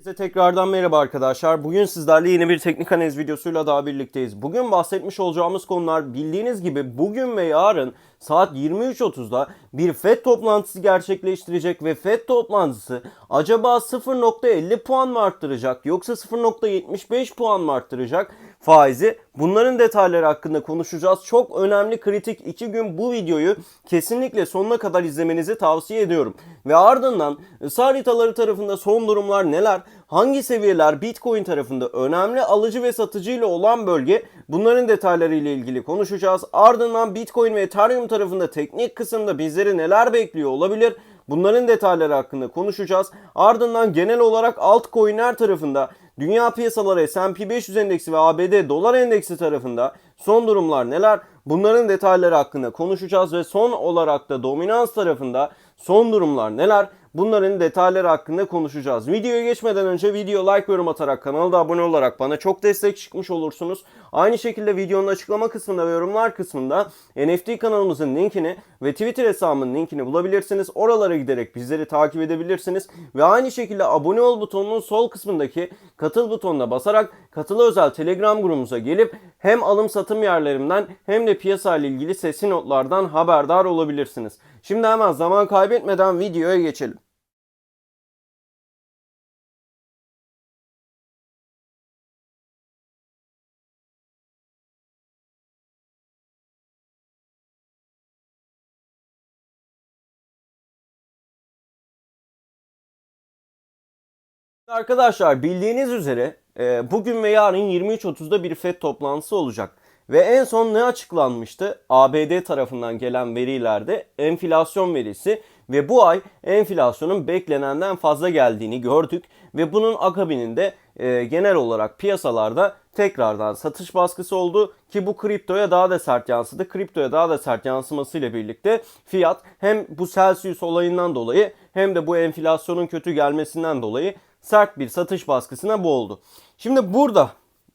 Size tekrardan merhaba arkadaşlar. Bugün sizlerle yeni bir teknik analiz videosuyla daha birlikteyiz. Bugün bahsetmiş olacağımız konular bildiğiniz gibi bugün ve yarın saat 23.30'da bir FED toplantısı gerçekleştirecek ve FED toplantısı acaba 0.50 puan mı arttıracak yoksa 0.75 puan mı arttıracak faizi? Bunların detayları hakkında konuşacağız. Çok önemli kritik 2 gün bu videoyu kesinlikle sonuna kadar izlemenizi tavsiye ediyorum. Ve ardından ısı haritaları tarafında son durumlar neler? Hangi seviyeler Bitcoin tarafında önemli alıcı ve satıcı ile olan bölge? Bunların detayları ile ilgili konuşacağız. Ardından Bitcoin ve Ethereum tarafında teknik kısımda bizleri neler bekliyor olabilir? Bunların detayları hakkında konuşacağız. Ardından genel olarak altcoin'ler tarafında dünya piyasaları S&P 500 endeksi ve ABD dolar endeksi tarafında son durumlar neler? Bunların detayları hakkında konuşacağız ve son olarak da dominans tarafında son durumlar neler? Bunların detayları hakkında konuşacağız. Videoya geçmeden önce video like yorum atarak kanala da abone olarak bana çok destek çıkmış olursunuz. Aynı şekilde videonun açıklama kısmında ve yorumlar kısmında NFT kanalımızın linkini ve Twitter hesabımın linkini bulabilirsiniz. Oralara giderek bizleri takip edebilirsiniz. Ve aynı şekilde abone ol butonunun sol kısmındaki katıl butonuna basarak katılı özel Telegram grubumuza gelip hem alım satım yerlerimden hem de piyasa ile ilgili sesli notlardan haberdar olabilirsiniz. Şimdi hemen zaman kaybetmeden videoya geçelim. Arkadaşlar bildiğiniz üzere e, bugün ve yarın 23.30'da bir FED toplantısı olacak. Ve en son ne açıklanmıştı? ABD tarafından gelen verilerde enflasyon verisi ve bu ay enflasyonun beklenenden fazla geldiğini gördük. Ve bunun akabininde e, genel olarak piyasalarda tekrardan satış baskısı oldu ki bu kriptoya daha da sert yansıdı. Kriptoya daha da sert yansımasıyla birlikte fiyat hem bu Celsius olayından dolayı hem de bu enflasyonun kötü gelmesinden dolayı sert bir satış baskısına boğuldu. Şimdi burada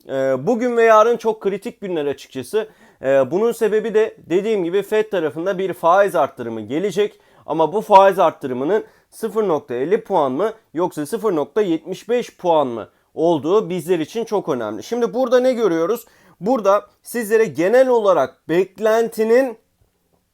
e, bugün ve yarın çok kritik günler açıkçası. E, bunun sebebi de dediğim gibi Fed tarafında bir faiz arttırımı gelecek. Ama bu faiz arttırımının 0.50 puan mı yoksa 0.75 puan mı olduğu bizler için çok önemli. Şimdi burada ne görüyoruz? Burada sizlere genel olarak beklentinin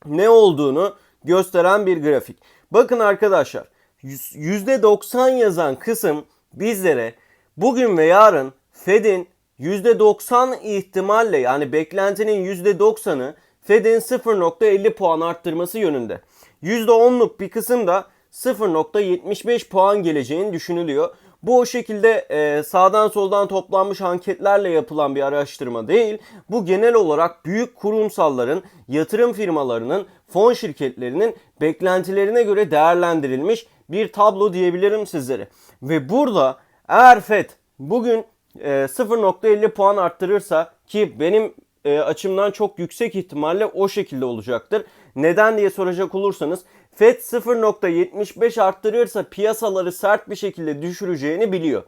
ne olduğunu gösteren bir grafik. Bakın arkadaşlar %90 yazan kısım bizlere bugün ve yarın Fed'in %90 ihtimalle yani beklentinin %90'ı Fed'in 0.50 puan arttırması yönünde. %10'luk bir kısım da 0.75 puan geleceğini düşünülüyor. Bu o şekilde e, sağdan soldan toplanmış anketlerle yapılan bir araştırma değil. Bu genel olarak büyük kurumsalların, yatırım firmalarının, fon şirketlerinin beklentilerine göre değerlendirilmiş bir tablo diyebilirim sizlere. Ve burada eğer FED bugün e, 0.50 puan arttırırsa ki benim e, açımdan çok yüksek ihtimalle o şekilde olacaktır. Neden diye soracak olursanız FED 0.75 arttırırsa piyasaları sert bir şekilde düşüreceğini biliyor.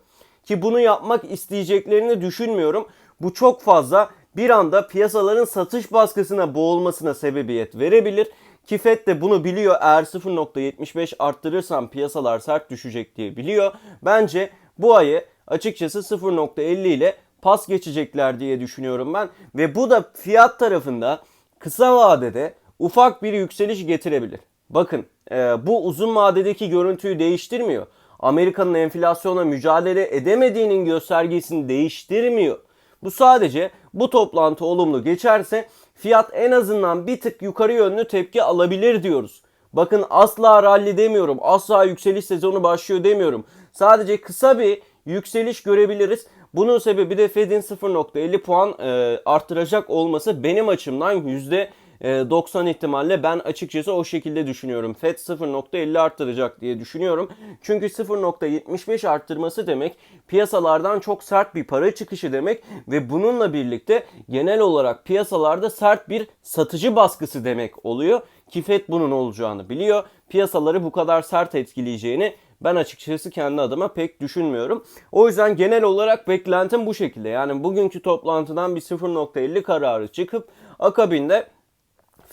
Ki bunu yapmak isteyeceklerini düşünmüyorum. Bu çok fazla bir anda piyasaların satış baskısına boğulmasına sebebiyet verebilir. Ki FED de bunu biliyor. Eğer 0.75 arttırırsam piyasalar sert düşecek diye biliyor. Bence bu ayı açıkçası 0.50 ile pas geçecekler diye düşünüyorum ben. Ve bu da fiyat tarafında kısa vadede ufak bir yükseliş getirebilir. Bakın e, bu uzun vadedeki görüntüyü değiştirmiyor. Amerika'nın enflasyona mücadele edemediğinin göstergesini değiştirmiyor. Bu sadece bu toplantı olumlu geçerse fiyat en azından bir tık yukarı yönlü tepki alabilir diyoruz. Bakın asla rally demiyorum. Asla yükseliş sezonu başlıyor demiyorum. Sadece kısa bir yükseliş görebiliriz. Bunun sebebi de Fed'in 0.50 puan e, arttıracak olması benim açımdan yüzde 90 ihtimalle ben açıkçası o şekilde düşünüyorum. Fed 0.50 arttıracak diye düşünüyorum. Çünkü 0.75 arttırması demek piyasalardan çok sert bir para çıkışı demek ve bununla birlikte genel olarak piyasalarda sert bir satıcı baskısı demek oluyor. Ki Fed bunun olacağını biliyor. Piyasaları bu kadar sert etkileyeceğini ben açıkçası kendi adıma pek düşünmüyorum. O yüzden genel olarak beklentim bu şekilde. Yani bugünkü toplantıdan bir 0.50 kararı çıkıp akabinde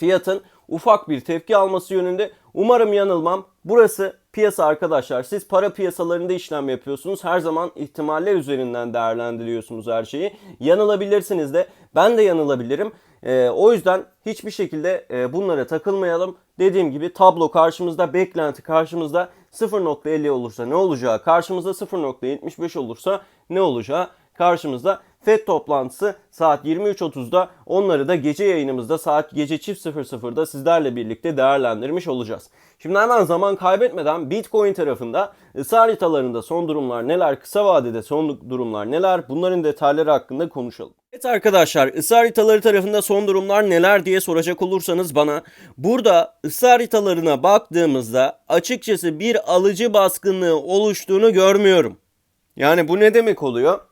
fiyatın ufak bir tepki alması yönünde. Umarım yanılmam. Burası piyasa arkadaşlar. Siz para piyasalarında işlem yapıyorsunuz. Her zaman ihtimaller üzerinden değerlendiriyorsunuz her şeyi. Yanılabilirsiniz de. Ben de yanılabilirim. Ee, o yüzden hiçbir şekilde e, bunlara takılmayalım. Dediğim gibi tablo karşımızda, beklenti karşımızda 0.50 olursa ne olacağı, karşımızda 0.75 olursa ne olacağı karşımızda. FED toplantısı saat 23.30'da onları da gece yayınımızda saat gece çift 00'da sizlerle birlikte değerlendirmiş olacağız. Şimdi hemen zaman kaybetmeden Bitcoin tarafında ısı haritalarında son durumlar neler, kısa vadede son durumlar neler bunların detayları hakkında konuşalım. Evet arkadaşlar ısı haritaları tarafında son durumlar neler diye soracak olursanız bana burada ısı haritalarına baktığımızda açıkçası bir alıcı baskınlığı oluştuğunu görmüyorum. Yani bu ne demek oluyor?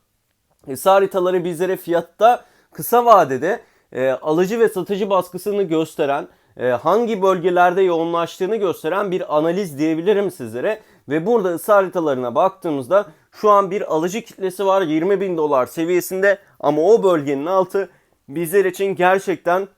Isı haritaları bizlere fiyatta kısa vadede e, alıcı ve satıcı baskısını gösteren, e, hangi bölgelerde yoğunlaştığını gösteren bir analiz diyebilirim sizlere. Ve burada ısı haritalarına baktığımızda şu an bir alıcı kitlesi var 20 bin dolar seviyesinde ama o bölgenin altı bizler için gerçekten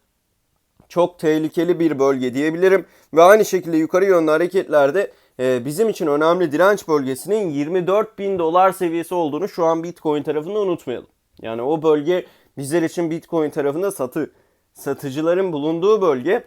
çok tehlikeli bir bölge diyebilirim. Ve aynı şekilde yukarı yönlü hareketlerde bizim için önemli direnç bölgesinin 24 bin dolar seviyesi olduğunu şu an Bitcoin tarafında unutmayalım. Yani o bölge bizler için Bitcoin tarafında satı satıcıların bulunduğu bölge.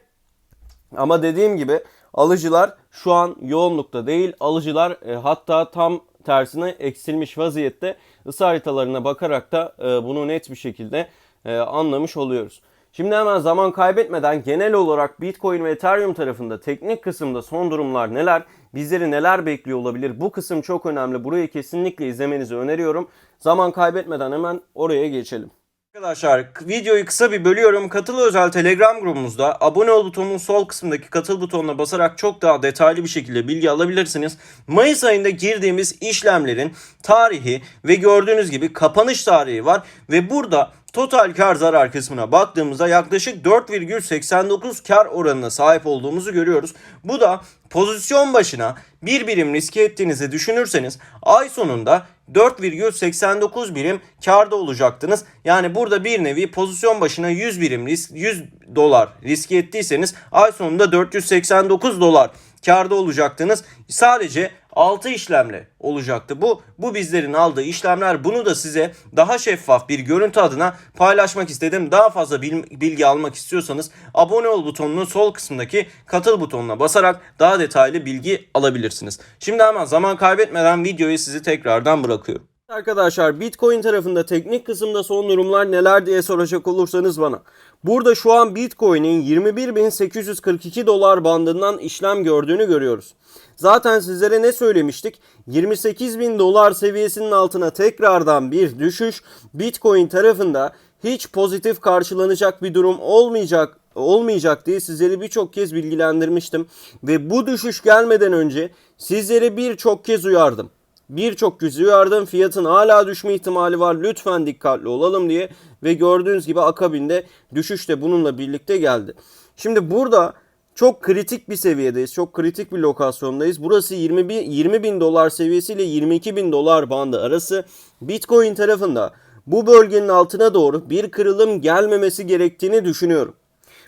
Ama dediğim gibi alıcılar şu an yoğunlukta değil. Alıcılar e, hatta tam tersine eksilmiş vaziyette ısı haritalarına bakarak da e, bunu net bir şekilde e, anlamış oluyoruz. Şimdi hemen zaman kaybetmeden genel olarak Bitcoin ve Ethereum tarafında teknik kısımda son durumlar neler, bizleri neler bekliyor olabilir? Bu kısım çok önemli. Burayı kesinlikle izlemenizi öneriyorum. Zaman kaybetmeden hemen oraya geçelim. Arkadaşlar videoyu kısa bir bölüyorum. Katıl özel Telegram grubumuzda abone ol butonunun sol kısmındaki katıl butonuna basarak çok daha detaylı bir şekilde bilgi alabilirsiniz. Mayıs ayında girdiğimiz işlemlerin tarihi ve gördüğünüz gibi kapanış tarihi var ve burada total kar zarar kısmına baktığımızda yaklaşık 4,89 kar oranına sahip olduğumuzu görüyoruz. Bu da pozisyon başına bir birim riske ettiğinizi düşünürseniz ay sonunda 4,89 birim karda olacaktınız. Yani burada bir nevi pozisyon başına 100 birim risk 100 dolar riske ettiyseniz ay sonunda 489 dolar karda olacaktınız. Sadece 6 işlemle olacaktı bu. Bu bizlerin aldığı işlemler. Bunu da size daha şeffaf bir görüntü adına paylaşmak istedim. Daha fazla bilgi almak istiyorsanız abone ol butonunun sol kısmındaki katıl butonuna basarak daha detaylı bilgi alabilirsiniz. Şimdi hemen zaman kaybetmeden videoyu sizi tekrardan bırakıyorum. Arkadaşlar Bitcoin tarafında teknik kısımda son durumlar neler diye soracak olursanız bana. Burada şu an Bitcoin'in 21.842 dolar bandından işlem gördüğünü görüyoruz. Zaten sizlere ne söylemiştik? 28.000 dolar seviyesinin altına tekrardan bir düşüş Bitcoin tarafında hiç pozitif karşılanacak bir durum olmayacak olmayacak diye sizleri birçok kez bilgilendirmiştim ve bu düşüş gelmeden önce sizleri birçok kez uyardım birçok kez uyardım. Fiyatın hala düşme ihtimali var. Lütfen dikkatli olalım diye. Ve gördüğünüz gibi akabinde düşüş de bununla birlikte geldi. Şimdi burada çok kritik bir seviyedeyiz. Çok kritik bir lokasyondayız. Burası 21, 20 bin dolar seviyesiyle 22 bin dolar bandı arası. Bitcoin tarafında bu bölgenin altına doğru bir kırılım gelmemesi gerektiğini düşünüyorum.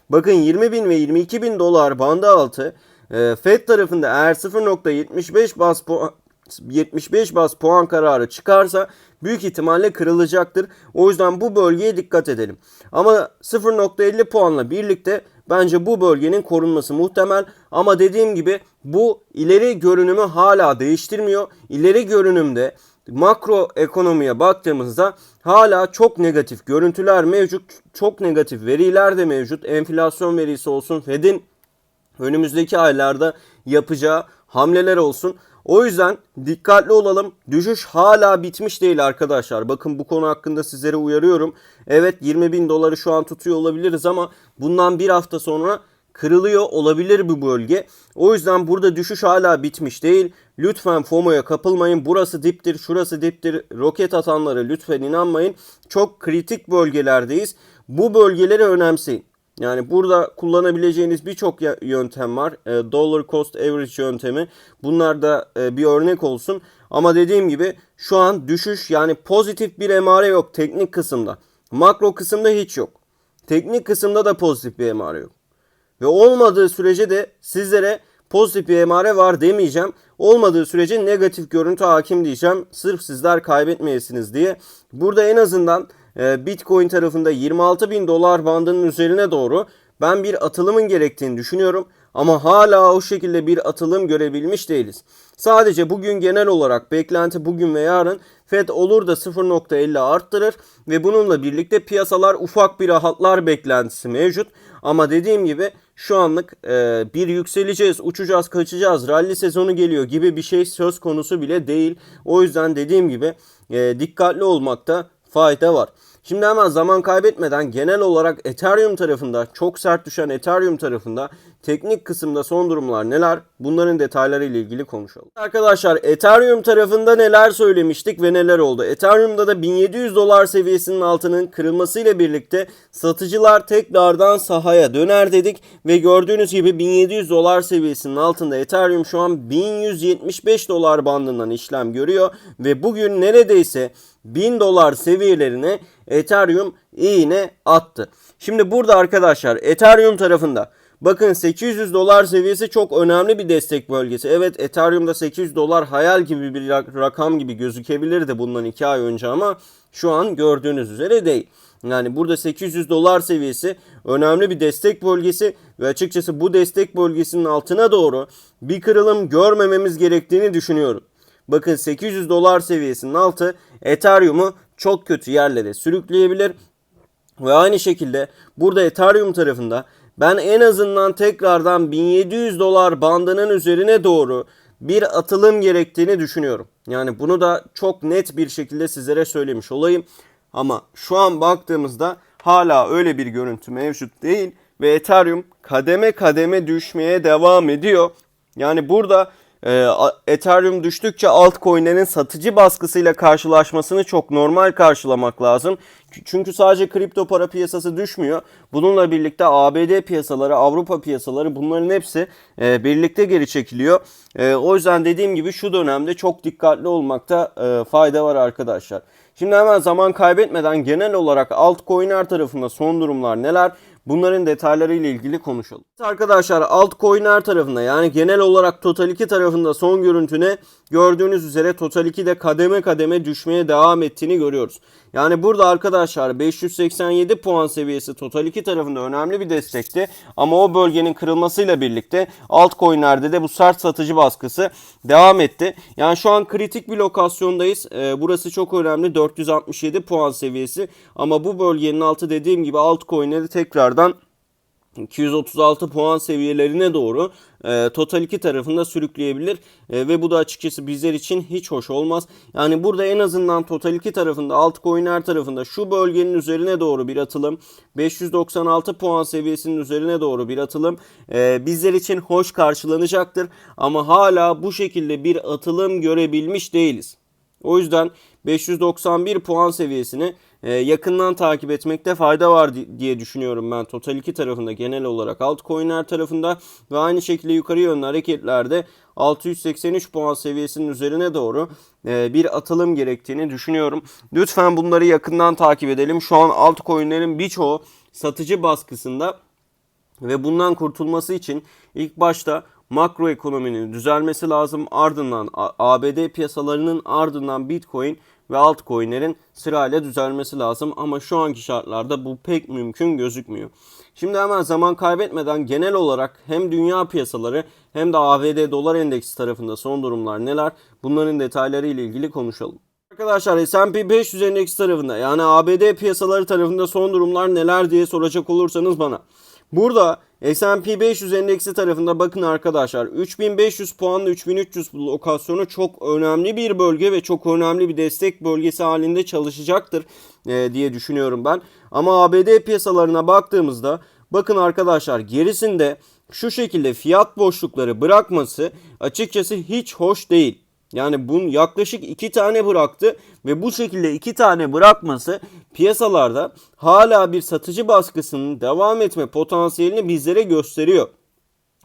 Bakın 20 bin ve 22 bin dolar bandı altı e, Fed tarafında eğer 0.75 bas puan 75 bas puan kararı çıkarsa büyük ihtimalle kırılacaktır. O yüzden bu bölgeye dikkat edelim. Ama 0.50 puanla birlikte bence bu bölgenin korunması muhtemel. Ama dediğim gibi bu ileri görünümü hala değiştirmiyor. İleri görünümde makro ekonomiye baktığımızda hala çok negatif görüntüler mevcut. Çok negatif veriler de mevcut. Enflasyon verisi olsun, Fed'in önümüzdeki aylarda yapacağı hamleler olsun. O yüzden dikkatli olalım. Düşüş hala bitmiş değil arkadaşlar. Bakın bu konu hakkında sizlere uyarıyorum. Evet 20 bin doları şu an tutuyor olabiliriz ama bundan bir hafta sonra kırılıyor olabilir bu bölge. O yüzden burada düşüş hala bitmiş değil. Lütfen FOMO'ya kapılmayın. Burası diptir, şurası diptir. Roket atanlara lütfen inanmayın. Çok kritik bölgelerdeyiz. Bu bölgeleri önemseyin. Yani burada kullanabileceğiniz birçok yöntem var. E, dollar cost average yöntemi. Bunlar da e, bir örnek olsun. Ama dediğim gibi şu an düşüş yani pozitif bir emare yok teknik kısımda. Makro kısımda hiç yok. Teknik kısımda da pozitif bir emare yok. Ve olmadığı sürece de sizlere pozitif bir emare var demeyeceğim. Olmadığı sürece negatif görüntü hakim diyeceğim. Sırf sizler kaybetmeyesiniz diye. Burada en azından Bitcoin tarafında 26 bin dolar bandının üzerine doğru ben bir atılımın gerektiğini düşünüyorum. Ama hala o şekilde bir atılım görebilmiş değiliz. Sadece bugün genel olarak beklenti bugün ve yarın Fed olur da 0.50 arttırır ve bununla birlikte piyasalar ufak bir rahatlar beklentisi mevcut. Ama dediğim gibi şu anlık e, bir yükseleceğiz, uçacağız, kaçacağız, rally sezonu geliyor gibi bir şey söz konusu bile değil. O yüzden dediğim gibi e, dikkatli olmakta fayda var. Şimdi hemen zaman kaybetmeden genel olarak Ethereum tarafında çok sert düşen Ethereum tarafında teknik kısımda son durumlar neler? Bunların detayları ile ilgili konuşalım. Arkadaşlar Ethereum tarafında neler söylemiştik ve neler oldu? Ethereum'da da 1700 dolar seviyesinin altının kırılmasıyla birlikte satıcılar tekrardan sahaya döner dedik ve gördüğünüz gibi 1700 dolar seviyesinin altında Ethereum şu an 1175 dolar bandından işlem görüyor ve bugün neredeyse 1000 dolar seviyelerine Ethereum iğne attı. Şimdi burada arkadaşlar Ethereum tarafında bakın 800 dolar seviyesi çok önemli bir destek bölgesi. Evet Ethereum'da 800 dolar hayal gibi bir rakam gibi gözükebilirdi bundan 2 ay önce ama şu an gördüğünüz üzere değil. Yani burada 800 dolar seviyesi önemli bir destek bölgesi ve açıkçası bu destek bölgesinin altına doğru bir kırılım görmememiz gerektiğini düşünüyorum. Bakın 800 dolar seviyesinin altı Ethereum'u çok kötü yerlere sürükleyebilir. Ve aynı şekilde burada Ethereum tarafında ben en azından tekrardan 1700 dolar bandının üzerine doğru bir atılım gerektiğini düşünüyorum. Yani bunu da çok net bir şekilde sizlere söylemiş olayım. Ama şu an baktığımızda hala öyle bir görüntü mevcut değil ve Ethereum kademe kademe düşmeye devam ediyor. Yani burada e, Ethereum düştükçe altcoin'lerin satıcı baskısıyla karşılaşmasını çok normal karşılamak lazım. Çünkü sadece kripto para piyasası düşmüyor. Bununla birlikte ABD piyasaları, Avrupa piyasaları bunların hepsi e, birlikte geri çekiliyor. E, o yüzden dediğim gibi şu dönemde çok dikkatli olmakta e, fayda var arkadaşlar. Şimdi hemen zaman kaybetmeden genel olarak altcoin'ler tarafında son durumlar neler? Bunların detayları ile ilgili konuşalım. Arkadaşlar altcoin'ler tarafında yani genel olarak Total 2 tarafında son görüntüne gördüğünüz üzere Total 2 de kademe kademe düşmeye devam ettiğini görüyoruz. Yani burada arkadaşlar 587 puan seviyesi Total 2 tarafında önemli bir destekti. Ama o bölgenin kırılmasıyla birlikte altcoin'lerde de bu sert satıcı baskısı devam etti. Yani şu an kritik bir lokasyondayız. Ee, burası çok önemli 467 puan seviyesi. Ama bu bölgenin altı dediğim gibi altcoin'leri tekrardan 236 puan seviyelerine doğru e, Total 2 tarafında sürükleyebilir e, ve bu da açıkçası bizler için hiç hoş olmaz. Yani burada en azından Total 2 tarafında altcoin'ler tarafında şu bölgenin üzerine doğru bir atılım 596 puan seviyesinin üzerine doğru bir atılım e, bizler için hoş karşılanacaktır. Ama hala bu şekilde bir atılım görebilmiş değiliz. O yüzden 591 puan seviyesini yakından takip etmekte fayda var diye düşünüyorum ben Total 2 tarafında genel olarak altcoin'ler tarafında ve aynı şekilde yukarı yönlü hareketlerde 683 puan seviyesinin üzerine doğru e, bir atılım gerektiğini düşünüyorum. Lütfen bunları yakından takip edelim. Şu an altcoin'lerin birçoğu satıcı baskısında ve bundan kurtulması için ilk başta makro ekonominin düzelmesi lazım. Ardından ABD piyasalarının ardından Bitcoin ve altcoin'lerin sırayla düzelmesi lazım ama şu anki şartlarda bu pek mümkün gözükmüyor. Şimdi hemen zaman kaybetmeden genel olarak hem dünya piyasaları hem de ABD dolar endeksi tarafında son durumlar neler bunların detayları ile ilgili konuşalım. Arkadaşlar S&P 500 endeksi tarafında yani ABD piyasaları tarafında son durumlar neler diye soracak olursanız bana. Burada S&P 500 endeksi tarafında bakın arkadaşlar 3500 puanla 3300 lokasyonu çok önemli bir bölge ve çok önemli bir destek bölgesi halinde çalışacaktır e, diye düşünüyorum ben. Ama ABD piyasalarına baktığımızda bakın arkadaşlar gerisinde şu şekilde fiyat boşlukları bırakması açıkçası hiç hoş değil. Yani bunun yaklaşık iki tane bıraktı ve bu şekilde iki tane bırakması piyasalarda hala bir satıcı baskısının devam etme potansiyelini bizlere gösteriyor.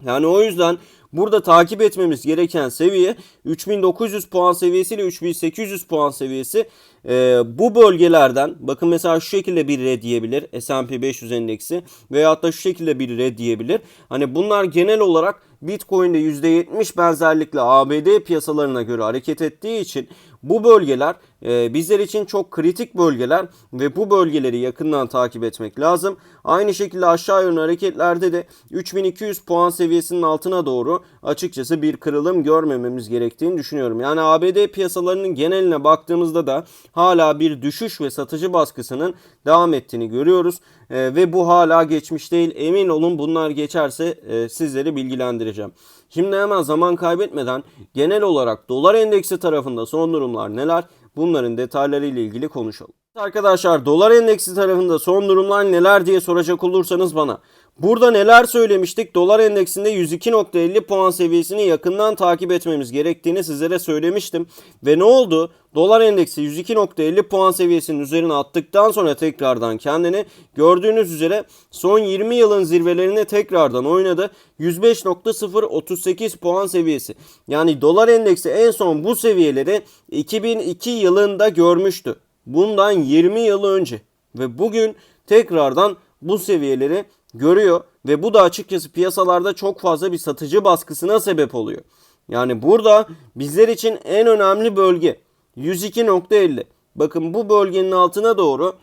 Yani o yüzden Burada takip etmemiz gereken seviye 3900 puan seviyesi ile 3800 puan seviyesi. Ee, bu bölgelerden bakın mesela şu şekilde bir red diyebilir S&P 500 endeksi veyahut da şu şekilde bir red diyebilir. Hani bunlar genel olarak Bitcoin'de %70 benzerlikle ABD piyasalarına göre hareket ettiği için bu bölgeler e, bizler için çok kritik bölgeler ve bu bölgeleri yakından takip etmek lazım. Aynı şekilde aşağı yönlü hareketlerde de 3200 puan seviyesinin altına doğru açıkçası bir kırılım görmememiz gerektiğini düşünüyorum. Yani ABD piyasalarının geneline baktığımızda da hala bir düşüş ve satıcı baskısının devam ettiğini görüyoruz. E, ve bu hala geçmiş değil. Emin olun bunlar geçerse e, sizleri bilgilendireceğim. Şimdi hemen zaman kaybetmeden genel olarak dolar endeksi tarafında son durumlar neler? Bunların detayları ile ilgili konuşalım. Arkadaşlar dolar endeksi tarafında son durumlar neler diye soracak olursanız bana. Burada neler söylemiştik? Dolar endeksinde 102.50 puan seviyesini yakından takip etmemiz gerektiğini sizlere söylemiştim. Ve ne oldu? Dolar endeksi 102.50 puan seviyesinin üzerine attıktan sonra tekrardan kendini gördüğünüz üzere son 20 yılın zirvelerine tekrardan oynadı. 105.038 puan seviyesi. Yani dolar endeksi en son bu seviyeleri 2002 yılında görmüştü. Bundan 20 yıl önce ve bugün tekrardan bu seviyeleri görüyor ve bu da açıkçası piyasalarda çok fazla bir satıcı baskısına sebep oluyor. Yani burada bizler için en önemli bölge 102.50. Bakın bu bölgenin altına doğru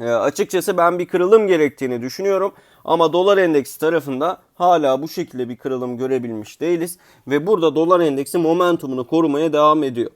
e, açıkçası ben bir kırılım gerektiğini düşünüyorum. Ama dolar endeksi tarafında hala bu şekilde bir kırılım görebilmiş değiliz. Ve burada dolar endeksi momentumunu korumaya devam ediyor.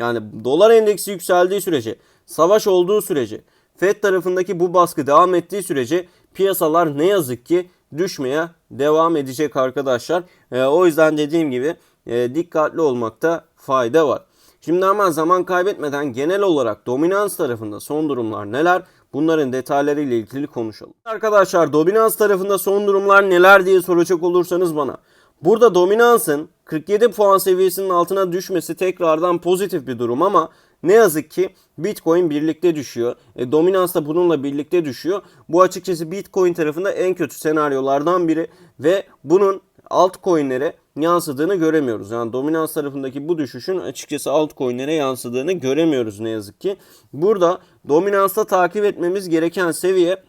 Yani dolar endeksi yükseldiği sürece, savaş olduğu sürece, Fed tarafındaki bu baskı devam ettiği sürece piyasalar ne yazık ki düşmeye devam edecek arkadaşlar. E, o yüzden dediğim gibi e, dikkatli olmakta fayda var. Şimdi hemen zaman kaybetmeden genel olarak dominans tarafında son durumlar neler? Bunların detayları ile ilgili konuşalım. Arkadaşlar dominans tarafında son durumlar neler diye soracak olursanız bana. Burada dominansın 47 puan seviyesinin altına düşmesi tekrardan pozitif bir durum ama ne yazık ki Bitcoin birlikte düşüyor. E, dominans da bununla birlikte düşüyor. Bu açıkçası Bitcoin tarafında en kötü senaryolardan biri ve bunun altcoin'lere yansıdığını göremiyoruz. Yani dominans tarafındaki bu düşüşün açıkçası altcoin'lere yansıdığını göremiyoruz ne yazık ki. Burada dominansta takip etmemiz gereken seviye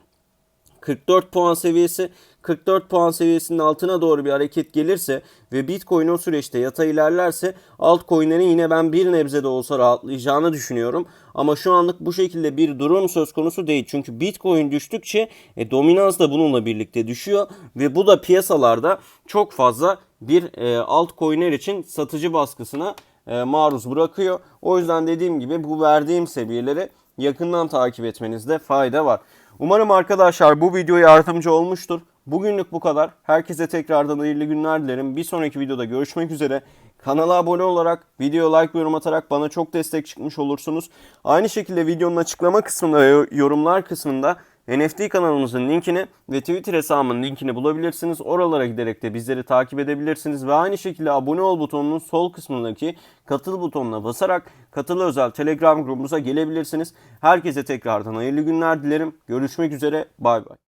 44 puan seviyesi 44 puan seviyesinin altına doğru bir hareket gelirse ve Bitcoin o süreçte yata ilerlerse altcoin'lerin yine ben bir nebze de olsa rahatlayacağını düşünüyorum. Ama şu anlık bu şekilde bir durum söz konusu değil. Çünkü Bitcoin düştükçe e, dominans da bununla birlikte düşüyor ve bu da piyasalarda çok fazla bir e, altcoin'ler için satıcı baskısına e, maruz bırakıyor. O yüzden dediğim gibi bu verdiğim seviyeleri yakından takip etmenizde fayda var. Umarım arkadaşlar bu video yardımcı olmuştur. Bugünlük bu kadar. Herkese tekrardan hayırlı günler dilerim. Bir sonraki videoda görüşmek üzere. Kanala abone olarak, video like ve yorum atarak bana çok destek çıkmış olursunuz. Aynı şekilde videonun açıklama kısmında ve yorumlar kısmında NFT kanalımızın linkini ve Twitter hesabımın linkini bulabilirsiniz. Oralara giderek de bizleri takip edebilirsiniz. Ve aynı şekilde abone ol butonunun sol kısmındaki katıl butonuna basarak katılı özel Telegram grubumuza gelebilirsiniz. Herkese tekrardan hayırlı günler dilerim. Görüşmek üzere. Bay bay.